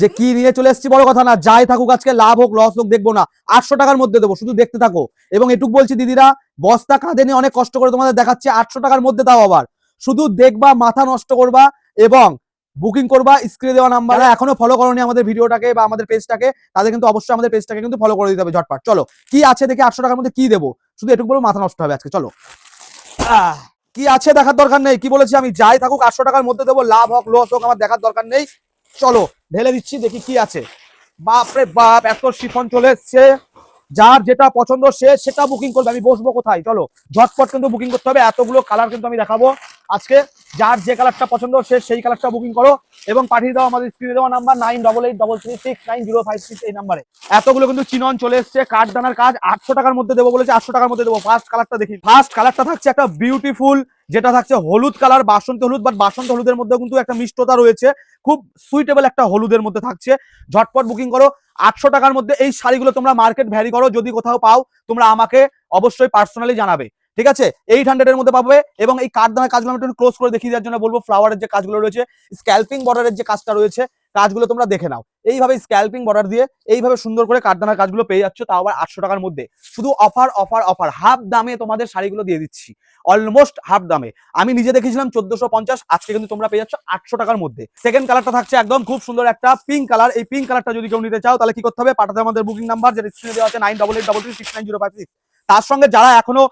যে কি নিয়ে চলে এসেছি বড় কথা না যাই থাকুক আজকে লাভ হোক লস হোক দেখব না। আটশো টাকার মধ্যে দেবো শুধু দেখতে থাকো। এবং এটুক বলছি দিদিরা বস্তা কাঁধে নিয়ে অনেক কষ্ট করে তোমাদের দেখাচ্ছি আটশো টাকার মধ্যে দাও আবার। শুধু দেখবা মাথা নষ্ট করবা এবং বুকিং করবা স্ক্রিনে দেওয়া নাম্বার এখনও ফলো করনি আমাদের ভিডিওটাকে বা আমাদের পেজটাকে তাদের কিন্তু অবশ্যই আমাদের পেজটাকে কিন্তু ফলো করে দিতে হবে ঝটপট। চলো কি আছে দেখে আটশো টাকার মধ্যে কি দেবো? শুধু এটুকু বলব মাথা নষ্ট হবে আজকে চলো। আহ, কি আছে দেখার দরকার নেই? কি বলেছি আমি? যাই থাকুক, আটশো টাকার মধ্যে দেবো, লাভ হোক, লস হোক, আমার দেখার দরকার নেই। চলো, ঢেলে দিচ্ছি, দেখি কি আছে। বাপরে বাপ, এত শিফন চলে এসছে। যার যেটা পছন্দ সে সেটা বুকিং করবে। আমি বসবো কোথায়? চলো, ঝটপট কিন্তু বুকিং করতে হবে। এতগুলো কালার কিন্তু আমি দেখাবো। আজকে যার যে কালারটা পছন্দ সে সেই কালারটা বুকিং করো এবং পাঠিয়ে দাও আমাদের স্ক্রিনে দেওয়া number nine double eight double three six nine zero five six এই নাম্বারে এতগুলো কিন্তু চিনন চলে এসছে। কাঠ দানার কাজ আটশো টাকার মধ্যে দেবো বলেছে, আটশো টাকার মধ্যে দেবো। ফার্স্ট কালারটা দেখি। ফার্স্ট কালারটা থাকছে একটা বিউটিফুল যেটা থাকছে হলুদ কালার, বাসন্তী হলুদ বাট বাসন্তী হলুদের মধ্যে কিন্তু একটা মিষ্টতা রয়েছে। খুব সুইটেবল একটা হলুদের মধ্যে থাকছে। ঝটপট বুকিং করো। আটশো টাকার মধ্যে এই শাড়িগুলো তোমরা মার্কেট ভ্যারি করো। যদি কোথাও পাও, তোমরা আমাকে অবশ্যই পার্সোনালি জানাবে। ঠিক আছে? এইট হান্ড্রেডের মধ্যে পাবে এবং এই কাঠদানার কাজগুলো আমি একটু ক্লোজ করে দেখিয়ে দেওয়ার জন্য বলব। ফ্লাওয়ারের যে কাজগুলো রয়েছে স্ক্যাল্পিং বর্ডারের যে কাজটা রয়েছে কাজগুলো তোমরা দেখে নাও। এইভাবে স্ক্যাল্পিং বর্ডার দিয়ে এইভাবে সুন্দর করে কাঠদানার কাজগুলো পেয়ে যাচ্ছ, তাও আবার আটশো টাকার মধ্যে। শুধু অফার অফার অফার হাফ দামে তোমাদের শাড়িগুলো দিয়ে দিচ্ছি। অলমোস্ট হাফ দামে। আমি নিজে দেখেছিলাম চোদ্দশো পঞ্চাশ, আজকে কিন্তু তোমরা পেয়ে যাচ্ছ আটশো টাকার মধ্যে। সেকেন্ড কালারটা থাকছে একদম খুব সুন্দর একটা পিঙ্ক কালার এই পিঙ্ক কালারটা যদি কেউ নিতে চাও, তাহলে কি করতে হবে? পাঠাতে আমাদের বুকিং নাম্বার যেটা স্ক্রিনে দেওয়া আছে nine double eight double three six nine zero five six তার সঙ্গে যারা এখনও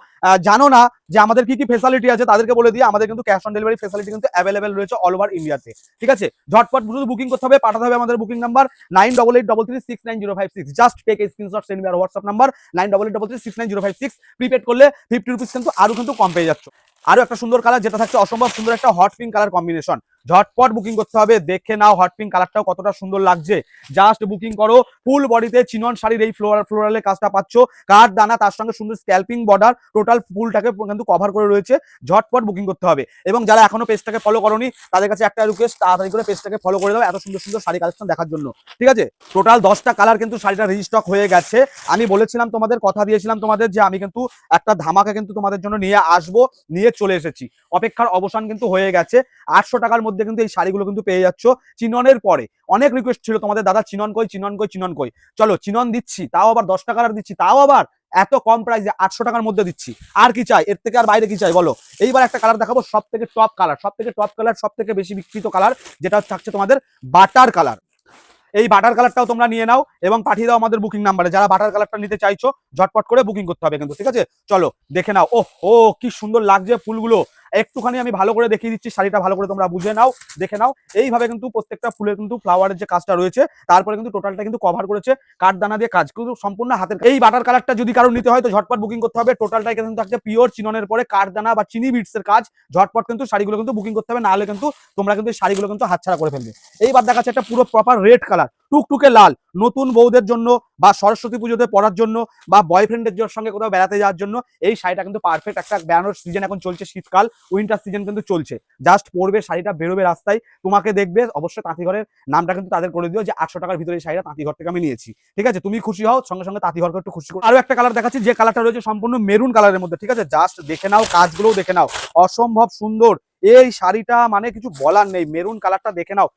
জানো না যে আমাদের কি কি ফেসিলিটি আছে, তাদেরকে বলে দিয়ে আমাদের কিন্তু ক্যাশ অন ডেলিভারি ফেসিলিটি কিন্তু অ্যাভেলেবেল রয়েছে অল ওভার ইন্ডিয়াতে ঠিক আছে? ঝটপট শুধু বুকিং করতে হবে, পাঠাতে হবে আমাদের booking number nine double eight double three six nine zero five six just take screenshot send WhatsApp number nine double eight double three six nine zero five six prepaid করলে ফিফটি রুপিস কিন্তু আরও কিন্তু কম পেয়ে যাচ্ছ। আরও একটা সুন্দর colour যেটা থাকছে অসম্ভব সুন্দর একটা হট পিঙ্ক কালার কম্বিনেশন ঝটপট বুকিং করতে হবে, দেখে নাও হট পিঙ্ক কালারটাও কতটা সুন্দর লাগছে। জাস্ট বুকিং করো ফুল বডিতে চিনন শাড়ির এই ফ্লোরাল ফ্লোরালের কাজটা পাচ্ছ। কাঠ, দানা, তার সঙ্গে সুন্দর স্ক্যাল্পিং বর্ডার টোটাল ফুলটাকে কিন্তু কভার করে রয়েছে। ঝটপট বুকিং করতে হবে। এবং যারা এখনও পেজটাকে ফলো করনি, তাদের কাছে একটা রিকোয়েস্ট তাড়াতাড়ি করে পেজটাকে ফলো করে দাও এত সুন্দর সুন্দর শাড়ি কালেকশন দেখার জন্য। ঠিক আছে? টোটাল দশটা কালার কিন্তু শাড়িটা রিস্টক হয়ে গেছে। আমি বলেছিলাম তোমাদের, কথা দিয়েছিলাম তোমাদের যে আমি কিন্তু একটা ধামাকা কিন্তু তোমাদের জন্য নিয়ে আসব, নিয়ে চলে এসেছি। অপেক্ষার অবসান কিন্তু হয়ে গেছে। আটশো টাকার মধ্যে কিন্তু এই শাড়িগুলো কিন্তু পেয়ে যাচ্ছ চিননের পরে। অনেক রিকোয়েস্ট ছিল তোমাদের, দাদা, চিনন কই চিনন কই চিনন কই? চলো, চিনন দিচ্ছি, তাও আবার দশ টাকার দিচ্ছি, তাও আবার এত কম প্রাইসে আটশো টাকার মধ্যে দিচ্ছি। আর কি চাই? এর থেকে আর বাইরে কি চাই বলো? এইবার একটা কালার দেখাবো সব থেকে টপ কালার সব থেকে টপ কালার সব থেকে বেশি বিকৃত কালার যেটা থাকছে তোমাদের বাটার কালার এই বাটার কালারটাও তোমরা নিয়ে নাও এবং পাঠিয়ে দাও আমাদের বুকিং নাম্বারে যারা বাটার কালারটা নিতে চাইছো, ঝটপট করে বুকিং করতে হবে কিন্তু, ঠিক আছে? চলো, দেখে নাও। ও ও, কি সুন্দর লাগছে ফুলগুলো। একটুখানি আমি ভালো করে দেখিয়ে দিচ্ছি, শাড়িটা ভালো করে তোমরা বুঝে নাও, দেখে নাও। এইভাবে কিন্তু প্রত্যেকটা ফুলের কিন্তু ফ্লাওয়ারের যে কাজটা রয়েছে, তারপরে কিন্তু টোটালটা কিন্তু কভার করেছে কাঠদানা দিয়ে কাজ। কিন্তু সম্পূর্ণ হাতের এই বাটার কালারটা যদি কারও নিতে হয়, তো ঝটপট বুকিং করতে হবে। টোটালটাই কিন্তু থাকছে পিওর চিননের পরে কাঠদানা বা চিনি বিটস এর কাজ। ঝটপট কিন্তু শাড়িগুলো কিন্তু বুকিং করতে হবে, নাহলে কিন্তু তোমরা কিন্তু শাড়িগুলো কিন্তু হাতছাড়া করে ফেলবে। এইবার দেখাচ্ছে একটা পুরো প্রপার রেড কালার টুকটুকে লাল, নতুন বউদের জন্য বা সরস্বতী পুজোতে পরার জন্য বা বয়ফ্রেন্ডের সঙ্গে কোথাও বেড়াতে যাওয়ার জন্য এই শাড়িটা কিন্তু পারফেক্ট একটা বেড়ানোর সিজন এখন চলছে শীতকাল উইন্টার সিজন কিন্তু চলছে। জাস্ট পরবে, শাড়িটা বেরোবে রাস্তায়, তোমাকে দেখবে, অবশ্যই তাঁতিঘরের নামটা কিন্তু তাদের করে দিও যে আটশো টাকার ভিতরে এই শাড়িটা তাঁতিঘর থেকে আমি নিয়েছি। ঠিক আছে? তুমি খুশি হও, সঙ্গে সঙ্গে তাঁতিঘরকে একটু খুশি করো। আরও একটা কালার দেখাচ্ছি, যে কালারটা রয়েছে সম্পূর্ণ মেরুন কালারের মধ্যে, ঠিক আছে? জাস্ট দেখে নাও, কাজগুলোও দেখে নাও। অসম্ভব সুন্দর। এই শাড়িটা মানে কিছু বলার নেই মেরুন কালারটা দেখে নাও।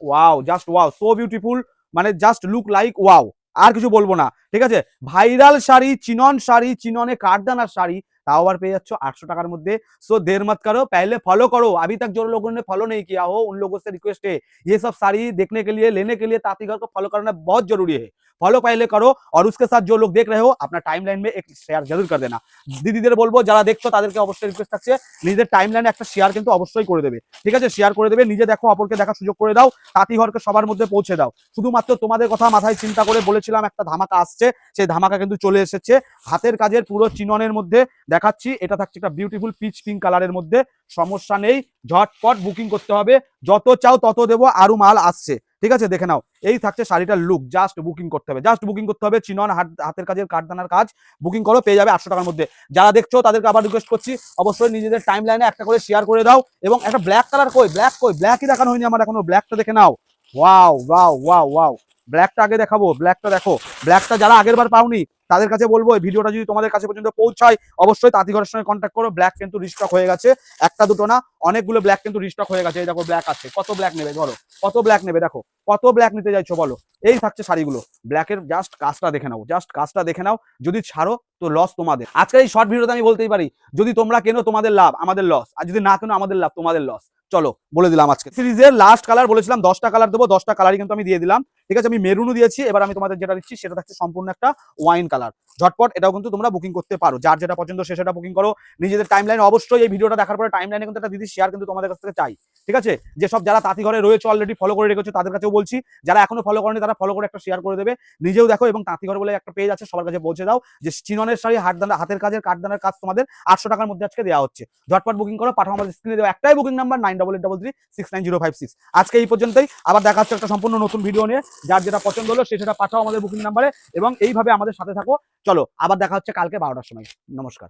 Wow just wow so beautiful মানে জাস্ট লুক লাইক ওয়াও আর কিছু বলবো না ঠিক আছে ভাইরাল শাড়ি চিনন শাড়ি চিননে কাঠদানার শাড়ি তাও আবার পেয়ে যাচ্ছ आठ টাকার মধ্যে सो देर मत करो पहले फॉलो करो अभी तक जो लोगों ने फॉलो नहीं किया हो उन लोगों से रिक्वेस्ट है ये सब साड़ी देखने के लिए लेने के लिए तातीघर को फॉलो करना बहुत जरूरी है फॉलो पहले करो और उसके साथ जो लोग देख रहे हो अपना टाइम लाइन में एक शेयर जरूर कर देना দিদিদের বলবো যারা দেখছো তাদেরকে অবশ্যই রিকোয়েস্ট থাকছে নিজের টাইম লাইনে একটা শেয়ার কিন্তু অবশ্যই করে দেবে ঠিক আছে শেয়ার করে দেবে নিজে দেখো অপরকে দেখার সুযোগ করে দাও তাঁতিঘরকে সবার মধ্যে পৌঁছে দাও শুধুমাত্র তোমাদের কথা মাথায় চিন্তা করে বলেছিলাম একটা ধামাকা আসছে সেই ধামাকা কিন্তু চলে এসেছে হাতের কাজের পুরো চিননের মধ্যে দেখাচ্ছি এটা থাকছে একটা বিউটিফুল পিচ পিঙ্ক কালারের মধ্যে সমস্যা নেই ঝটপট বুকিং করতে হবে যত চাও তত দেবো আরো মাল আসছে ঠিক আছে? দেখে নাও। এই থাকছে শাড়িটার লুক জাস্ট বুকিং করতে হবে। জাস্ট বুকিং করতে হবে চিনন হাত হাতের কাজের কাঠদানার কাজ বুকিং করো, পেয়ে যাবে আটশো টাকার মধ্যে। যারা দেখছ, তাদেরকে আবার রিকোয়েস্ট করছি, অবশ্যই নিজেদের টাইম লাইনে একটা করে শেয়ার করে দাও এবং একটা ব্ল্যাক কালার কই? ব্ল্যাক কই? ব্ল্যাকই দেখানো হয়নি আমার এখনও। ব্ল্যাকটা দেখে নাও। ওয়াও ওয়াও ওয়াও ওয়াও ব্ল্যাকটা আগে দেখাবো ব্ল্যাকটা দেখো। ব্ল্যাকটা যারা আগের বার পাওনি, তাদের কাছে বলব ভিডিওটা যদি তোমাদের কাছে পর্যন্ত পৌঁছায়, অবশ্যই তাঁতিঘরের সঙ্গে কন্ট্যাক্ট করো। ব্ল্যাক কিন্তু রিস্টক হয়ে গেছে। একটা দুটো না, অনেকগুলো ব্ল্যাক কিন্তু রিস্টক হয়ে গেছে। এই দেখো ব্ল্যাক আছে। কত ব্ল্যাক নেবে, ধরো। কত ব্ল্যাক নেবে দেখো, কত ব্ল্যাক নিতে চাইছো বলো? এই থাকছে শাড়িগুলো। ব্ল্যাকের জাস্ট কাজটা দেখে নাও জাস্ট কাজটা দেখে নাও, যদি ছাড়ো তো লস তোমাদের। আজকের এই শর্ট ভিডিওতে আমি বলতেই পারি, যদি তোমরা কেনো তোমাদের লাভ, আমাদের লস আর যদি না কেনো আমাদের লাভ, তোমাদের লস চলো, বলে দিলাম আজকে। সিরিজের লাস্ট কালার বলেছিলাম, দশটা কালার দেবো, দশটা কালারই কিন্তু আমি দিয়ে দিলাম। ঠিক আছে, আমি মেরুনও দিয়েছি, এবার আমি তোমাদের যেটা দিচ্ছি, সেটা থাকছে সম্পূর্ণ একটা ওয়াইন কালার ঝটপট এটাও কিন্তু তোমরা বুকিং করতে পারো। যার যেটা পছন্দ সে সেটা বুকিং করো। নিজেদের টাইম লাইন অবশ্যই এই ভিডিওটা দেখার পরে টাইম লাইনে কিন্তু একটা দিদি শেয়ার কিন্তু তোমাদের কাছ থেকে চাই। ঠিক আছে? যেসব যারা তাঁতি ঘরে রয়েছে অলরেডি ফলো করে রেখেছো, তাদের কাছেও বলছি। যারা এখনও ফলো করেনি, তারা ফলো করে একটা শেয়ার করে দেবে। নিজেও দেখো এবং তাঁতি ঘর বলে একটা পেজ আছে, সবার কাছে পৌঁছে দাও। যে চিননের শাড়ি হাতদানা হাতের কাজের কাঠদানার কাজ তোমাদের আটশো টাকার মধ্যে আজকে দেওয়া হচ্ছে। ঝটপট বুকিং করো, পাঠাও আমাদের স্ক্রিনে দেওয়া একটাই booking number nine double eight double three six nine zero five six আজকে এই পর্যন্তই। আবার দেখা হচ্ছে একটা সম্পূর্ণ নতুন ভিডিও নিয়ে। যার যেটা পছন্দ হলো, সে সেটা পাঠাও আমাদের বুকিং নাম্বারে এবং এইভাবে আমাদের সাথে থাকো। চলো আবার দেখা হচ্ছে কালকে বারোটার সময়। নমস্কার।